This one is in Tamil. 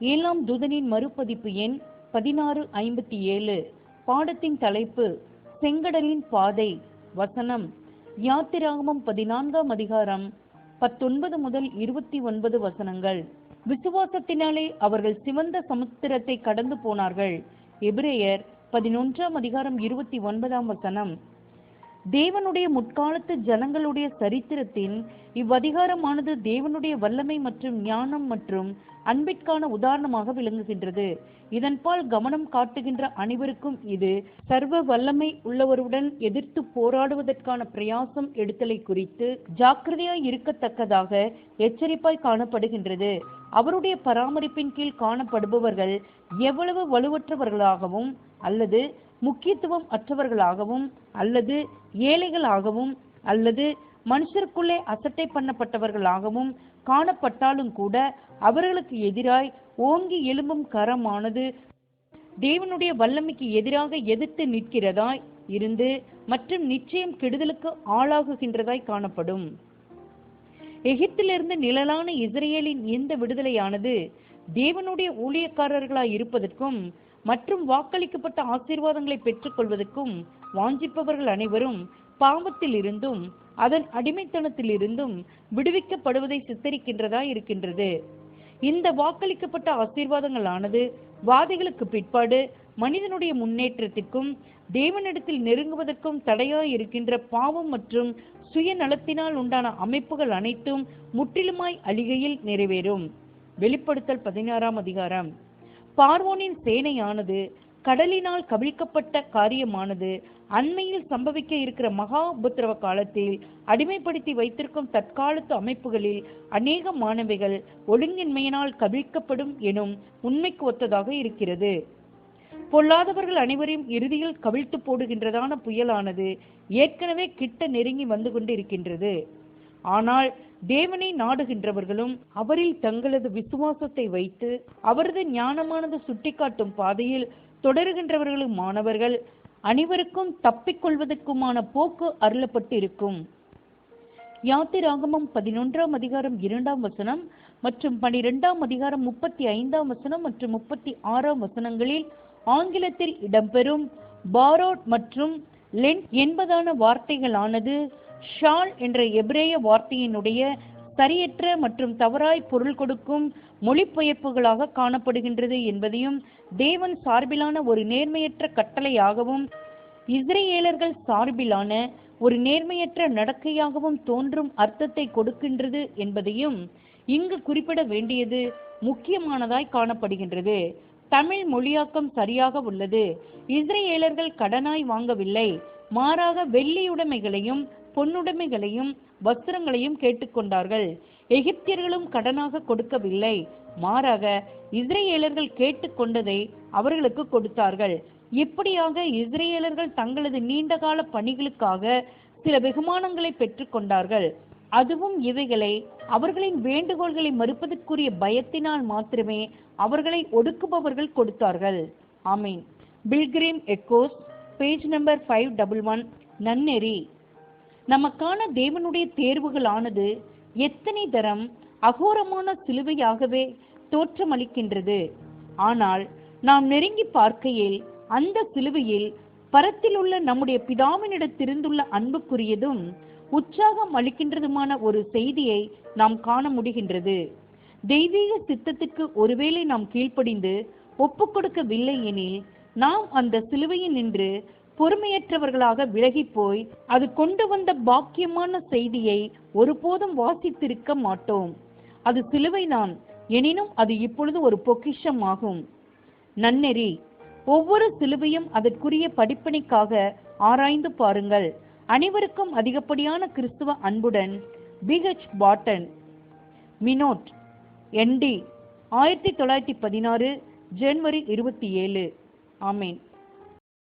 ஏழாம் துதனின் மறுபதிப்பு எண் பதினாறு ஐம்பத்தி ஏழு பாடத்தின் தலைப்பு செங்கடலின் பாதை வசனம். யாத்திராகமம் பதினான்காம் அதிகாரம் பத்தொன்பது முதல் இருபத்தி ஒன்பது வசனங்கள். விசுவாசத்தினாலே அவர்கள் சிவந்த சமுத்திரத்தை கடந்து போனார்கள். எபிரேயர் பதினொன்றாம் அதிகாரம் இருபத்தி ஒன்பதாம் வசனம். தேவனுடைய முற்காலத்து ஜனங்களுடைய சரித்திரத்தின் இவ்வதிகாரமானது தேவனுடைய வல்லமை மற்றும் ஞானம் மற்றும் அன்பிற்கான உதாரணமாக விளங்குகின்றது. இதன்பால் கவனம் காட்டுகின்ற அனைவருக்கும் இது சர்வ வல்லமை உள்ளவருடன் எதிர்த்து போராடுவதற்கான பிரயாசம் எடுத்தலை குறித்து ஜாக்கிரதையாய் இருக்கத்தக்கதாக எச்சரிப்பாய் காணப்படுகின்றது. அவருடைய பராமரிப்பின் கீழ் காணப்படுபவர்கள் எவ்வளவு வலுவற்றவர்களாகவும் அல்லது முக்கியத்துவம் அற்றவர்களாகவும் அல்லது ஏழைகளாகவும் அல்லது மனுஷருக்குள்ளே அசட்டை பண்ணப்பட்டவர்களாகவும் காணப்பட்டாலும் கூட அவர்களுக்கு எதிராய் ஓங்கி எழும்பும் கரமானது தேவனுடைய வல்லமைக்கு எதிராக எதிர்த்து நிற்கிறதாய் இருந்து மற்றும் நிச்சயம் கெடுதலுக்கு ஆளாகுகின்றதாய் காணப்படும். எகிப்திலிருந்து நிழலான இஸ்ரேலின் இந்த விடுதலையானது தேவனுடைய ஊழியக்காரர்களாய் இருப்பதற்கும் மற்றும் வாக்களிக்கப்பட்ட ஆசீர்வாதங்களை பெற்றுக்கொள்வதற்கும் வாஞ்சிப்பவர்கள் அனைவரும் பாவத்தில் இருந்தும் அதன் அடிமைத்தனத்தில் இருந்தும் விடுவிக்கப்படுவதை சித்தரிக்கின்றதா இருக்கின்றது. இந்த வாக்களிக்கப்பட்ட ஆசீர்வாதங்களானது வாதிகளுக்கு பிற்பாடு மனிதனுடைய முன்னேற்றத்திற்கும் தேவனிடத்தில் நெருங்குவதற்கும் தடையாய் இருக்கின்ற பாவம் மற்றும் சுயநலத்தினால் உண்டான அமைப்புகள் அனைத்தும் முற்றிலுமாய் அழிகையில் நிறைவேறும். வெளிப்படுத்தல் பதினாறாம் அதிகாரம். பார்வோனின் சேனையானது கடலினால் கவிழ்க்கப்பட்ட காரியமானது அண்மையில் சம்பவிக்க இருக்கிற மகா உபத்திரவ காலத்தில் அடிமைப்படுத்தி வைத்திருக்கும் தற்காலத்து அமைப்புகளில் அநேக மாணவிகள் ஒழுங்கின்மையினால் கவிழ்க்கப்படும் எனும் உண்மைக்கு ஒத்ததாக இருக்கிறது. பொல்லாதவர்கள் அனைவரையும் இறுதியில் கவிழ்த்து போடுகின்றதான புயலானது ஏற்கனவே கிட்ட நெருங்கி வந்து கொண்டிருக்கின்றது. ஆனால் தேவனை நாடுகின்றவர்களும் அவரில் தங்களது விசுவாசத்தை வைத்து அவரது ஞானமானது சுட்டிக்காட்டும் பாதையில் தொடருகின்றவர்களும் மாணவர்கள் அனைவருக்கும் தப்பிக்கொள்வதற்குமான போக்கு அருளப்பட்டு இருக்கும் யாத்திராகமம் பதினொன்றாம் அதிகாரம் இரண்டாம் வசனம் மற்றும் பனிரெண்டாம் அதிகாரம் முப்பத்தி ஐந்தாம் வசனம் மற்றும் முப்பத்தி ஆறாம் வசனங்களில் ஆங்கிலத்தில் இடம்பெறும் பாரோட் மற்றும் லென் என்பதான வார்த்தைகளானது ஷால் என்ற எபிரேய வார்த்தையினுடைய சரியற்ற மற்றும் தவறாய் பொருள் கொடுக்கும் மொழிபெயர்ப்புகளாக காணப்படுகின்றது என்பதையும் தேவன் சார்பிலான ஒரு நேர்மையற்ற கட்டளையாகவும் இஸ்ரேலர்கள் சார்பிலான ஒரு நேர்மையற்ற நடக்கையாகவும் தோன்றும் அர்த்தத்தை கொடுக்கின்றது என்பதையும் இங்கு குறிப்பிட வேண்டியது முக்கியமானதாய் காணப்படுகின்றது. தமிழ் மொழியாக்கம் சரியாக உள்ளது. இஸ்ரேலர்கள் கடனாய் வாங்கவில்லை. மாறாக வெள்ளியுடைமைகளையும் பொன்னுடைமைகளையும் வஸ்திரங்களையும் கேட்டுக்கொண்டார்கள். எகிப்தியர்களும் கடனாக கொடுக்கவில்லை. மாறாக இஸ்ரேலர்கள் கேட்டுக்கொண்டதை அவர்களுக்கு கொடுத்தார்கள். இப்படியாக இஸ்ரேலர்கள் தங்களது நீண்டகால பணிகளுக்காக சில வெகுமானங்களை பெற்றுக்கொண்டார்கள். அதுவும் இவைகளை அவர்களின் வேண்டுகோள்களை மறுப்பதற்குரிய பயத்தினால் மாத்திரமே அவர்களை ஒடுக்குபவர்கள் கொடுத்தார்கள். ஆமீன். Pilgrim echoes page number five double one நன்னெறி. நமக்கான தேவனுடைய தேர்வுகளானது எத்தனை தரம் அகோரமான சிலுவையாகவே தோற்றமளிக்கின்றது. ஆனால் நாம் நெருங்கி பார்க்கையில் அந்த சிலுவையில் பரத்தில் உள்ள நம்முடைய பிதாவினிடத்திருந்துள்ள அன்புக்குரியதும் உற்சாகம் அளிக்கின்றதுமான ஒரு செய்தியை நாம் காண முடிகின்றது. தெய்வீக சித்தத்துக்கு ஒருவேளை நாம் கீழ்ப்படிந்து ஒப்பு கொடுக்கவில்லை எனில் நாம் அந்த சிலுவையில் நின்று பொறுமையற்றவர்களாக விலகி போய் அது கொண்டு வந்த பாக்கியமான செய்தியை ஒருபோதும் வாசித்திருக்க மாட்டோம். அது சிலுவைதான் எனினும் அது இப்பொழுது ஒரு பொக்கிஷம் ஆகும் நன்னெறி ஒவ்வொரு சிலுவையும் அதற்குரிய படிப்பணிக்காக ஆராய்ந்து பாருங்கள். அனைவருக்கும் அதிகப்படியான கிறிஸ்துவ அன்புடன் பிஹெச் பாட்டன். மினோட் என்டி ஆயிரத்தி தொள்ளாயிரத்தி பதினாறு ஜனவரி இருபத்தி ஏழு. ஆமேன்.